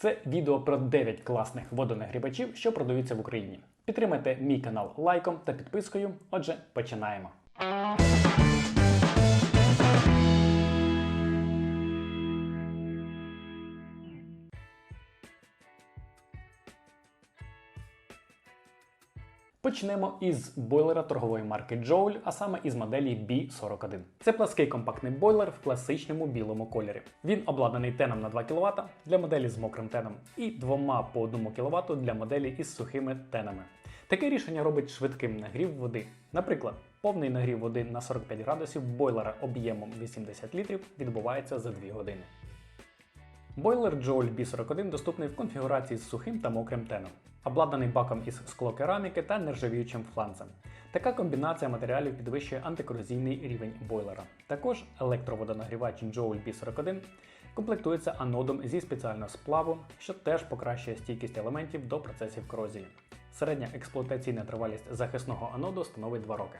Це відео про 9 класних водонагрівачів, що продаються в Україні. Підтримайте мій канал лайком та підпискою. Отже, починаємо. Почнемо із бойлера торгової марки Joule, а саме із моделі B41. Це плаский компактний бойлер в класичному білому кольорі. Він обладнаний теном на 2 кВт для моделі з мокрим теном і двома по 1 кВт для моделі із сухими тенами. Таке рішення робить швидким нагрів води. Наприклад, повний нагрів води на 45 градусів бойлера об'ємом 80 літрів відбувається за 2 години. Бойлер Joule B41 доступний в конфігурації з сухим та мокрим теном, обладнаний баком із склокераміки та нержавіючим фланцем. Така комбінація матеріалів підвищує антикорозійний рівень бойлера. Також електроводонагрівач Joule B41 комплектується анодом зі спеціального сплаву, що теж покращує стійкість елементів до процесів корозії. Середня експлуатаційна тривалість захисного аноду становить 2 роки.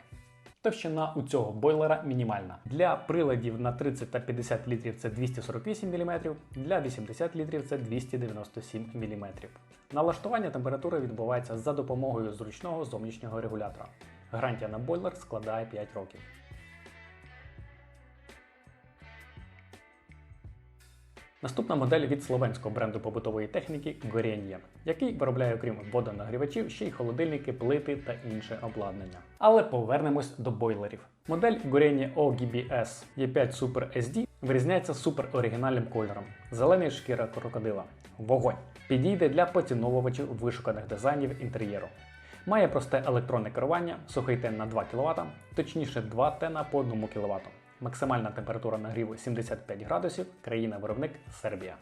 Товщина у цього бойлера мінімальна. Для приладів на 30 та 50 літрів це 248 мм, для 80 літрів це 297 мм. Налаштування температури відбувається за допомогою зручного зовнішнього регулятора. Гарантія на бойлер складає 5 років. Наступна модель від словенського бренду побутової техніки Горєн'є, який виробляє, окрім водонагрівачів, ще й холодильники, плити та інше обладнання. Але повернемось до бойлерів. Модель Горєн'є OGBS E5 Super SD вирізняється супер оригінальним кольором зелений шкіра крокодила. Вогонь підійде для поціновувачів вишуканих дизайнів інтер'єру. Має просте електронне керування, сухий тен на 2 кВт, точніше 2 тена по 1 кВт. Максимальна температура нагріву 75 градусів, країна-виробник Сербія.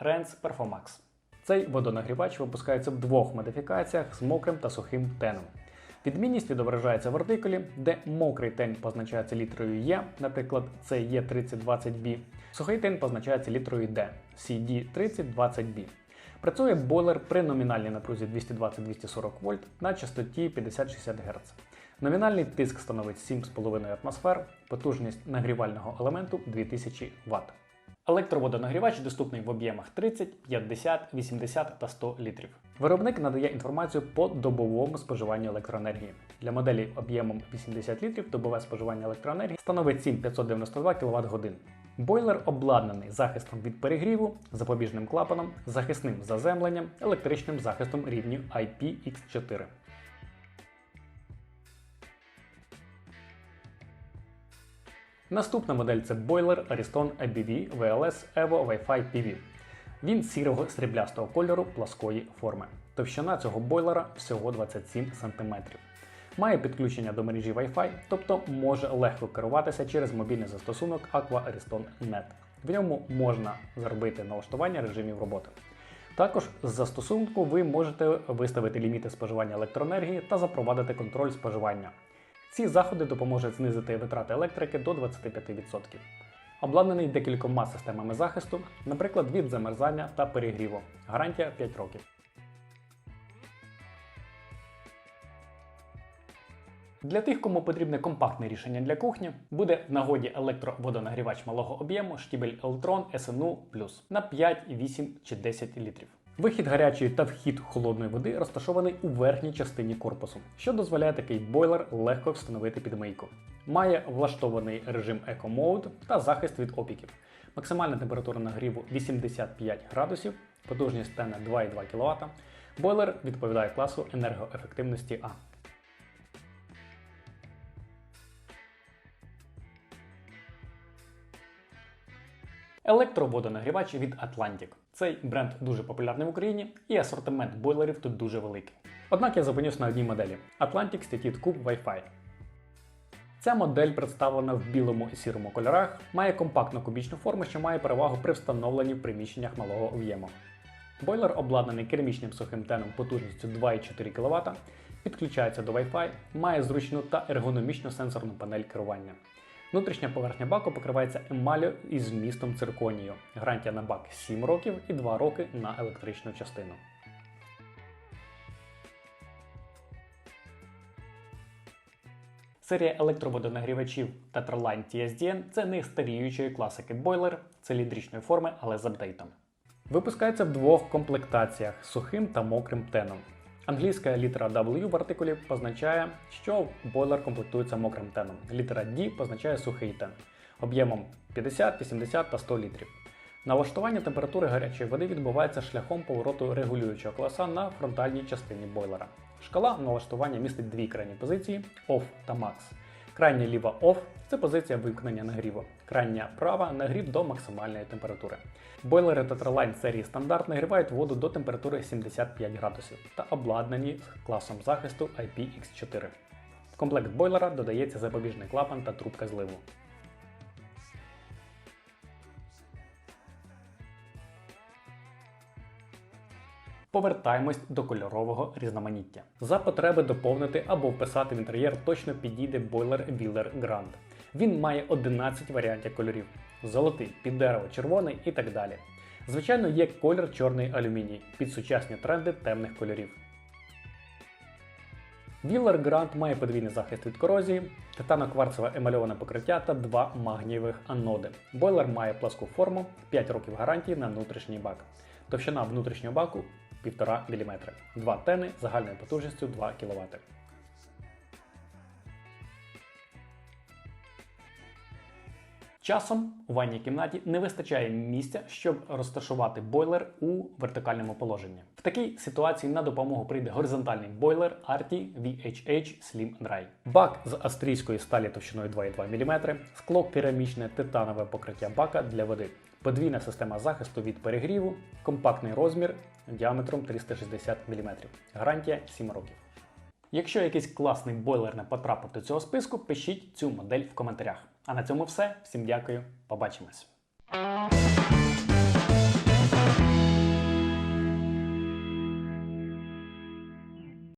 Renz Perfomax. Цей водонагрівач випускається в двох модифікаціях з мокрим та сухим теном. Відмінність відображається в артикулі, де мокрий тен позначається літерою Е, наприклад, це Е3020B. Сухий тен позначається літерою D, CD3020B. Працює бойлер при номінальній напрузі 220-240 вольт на частоті 50-60 Гц. Номінальний тиск становить 7,5 атмосфер, потужність нагрівального елементу 2000 Вт. Електроводонагрівач доступний в об'ємах 30, 50, 80 та 100 літрів. Виробник надає інформацію по добовому споживанню електроенергії. Для моделі об'ємом 80 літрів добове споживання електроенергії становить 7592 квт годин. Бойлер обладнаний захистом від перегріву, запобіжним клапаном, захисним заземленням, електричним захистом рівню IPX4. Наступна модель це бойлер Ariston ABV VLS Evo Wi-Fi PV. Він сірого сріблястого кольору пласкої форми. Товщина цього бойлера всього 27 см. Має підключення до мережі Wi-Fi, тобто може легко керуватися через мобільний застосунок Aqua Ariston Net. В ньому можна зробити налаштування режимів роботи. Також з застосунку ви можете виставити ліміти споживання електроенергії та запровадити контроль споживання. Ці заходи допоможуть знизити витрати електрики до 25%. Обладнаний декількома системами захисту, наприклад, від замерзання та перегріву. Гарантія 5 років. Для тих, кому потрібне компактне рішення для кухні, буде в нагоді електроводонагрівач малого об'єму штібель Eltron SNU на 5, 8 чи 10 літрів. Вихід гарячої та вхід холодної води розташований у верхній частині корпусу, що дозволяє такий бойлер легко встановити під мийку. Має влаштований режим Eco Mode та захист від опіків. Максимальна температура нагріву 85 градусів, потужність тена 2,2 кВт. Бойлер відповідає класу енергоефективності А. Електроводонагрівач від Atlantic. Цей бренд дуже популярний в Україні і асортимент бойлерів тут дуже великий. Однак я зупинюсь на одній моделі Atlantic Statit Cube Wi-Fi. Ця модель представлена в білому і сірому кольорах, має компактну кубічну форму, що має перевагу при встановленні в приміщеннях малого об'єму. Бойлер обладнаний керамічним сухим теном потужністю 2,4 кВт, підключається до Wi-Fi, має зручну та ергономічну сенсорну панель керування. Внутрішня поверхня баку покривається емаллю із вмістом цирконію. Гарантія на бак 7 років і 2 роки на електричну частину. Серія електроводонагрівачів Tetraline TSDN це не старіючої класики бойлер циліндричної форми, але з апдейтами. Випускається в двох комплектаціях сухим та мокрим теном. Англійська літера W в артикулі позначає, що бойлер комплектується мокрим теном. Літера D позначає сухий тен об'ємом 50, 80 та 100 літрів. Налаштування температури гарячої води відбувається шляхом повороту регулюючого класа на фронтальній частині бойлера. Шкала налаштування містить дві крайні позиції OFF та MAX. Крайня ліва OFF – це позиція вимкнення нагріву. Крайня права нагрів до максимальної температури. Бойлери Tetraline серії стандарт нагрівають воду до температури 75 градусів та обладнані класом захисту IPX4. В комплект бойлера додається запобіжний клапан та трубка зливу. Повертаємось до кольорового різноманіття. За потреби доповнити або вписати в інтер'єр точно підійде бойлер Wheeler Grand. Він має 11 варіантів кольорів: золотий, під дерево, червоний і так далі. Звичайно, є колір чорний алюміній під сучасні тренди темних кольорів. Wheeler Grand має подвійний захист від корозії, титано-кварцеве емальоване покриття та два магнієвих аноди. Бойлер має пласку форму, 5 років гарантії на внутрішній бак. Товщина внутрішнього баку 1,5 мм. Два тени загальною потужністю 2 кВт. Часом у ванній кімнаті не вистачає місця, щоб розташувати бойлер у вертикальному положенні. В такій ситуації на допомогу прийде горизонтальний бойлер Arti VHH Slim Dry. Бак з австрійської сталі товщиною 2,2 мм, скло керамічне титанове покриття бака для води, подвійна система захисту від перегріву, компактний розмір діаметром 360 мм. Гарантія 7 років. Якщо якийсь класний бойлер не потрапив до цього списку, пишіть цю модель в коментарях. А на цьому все. Всім дякую, побачимось.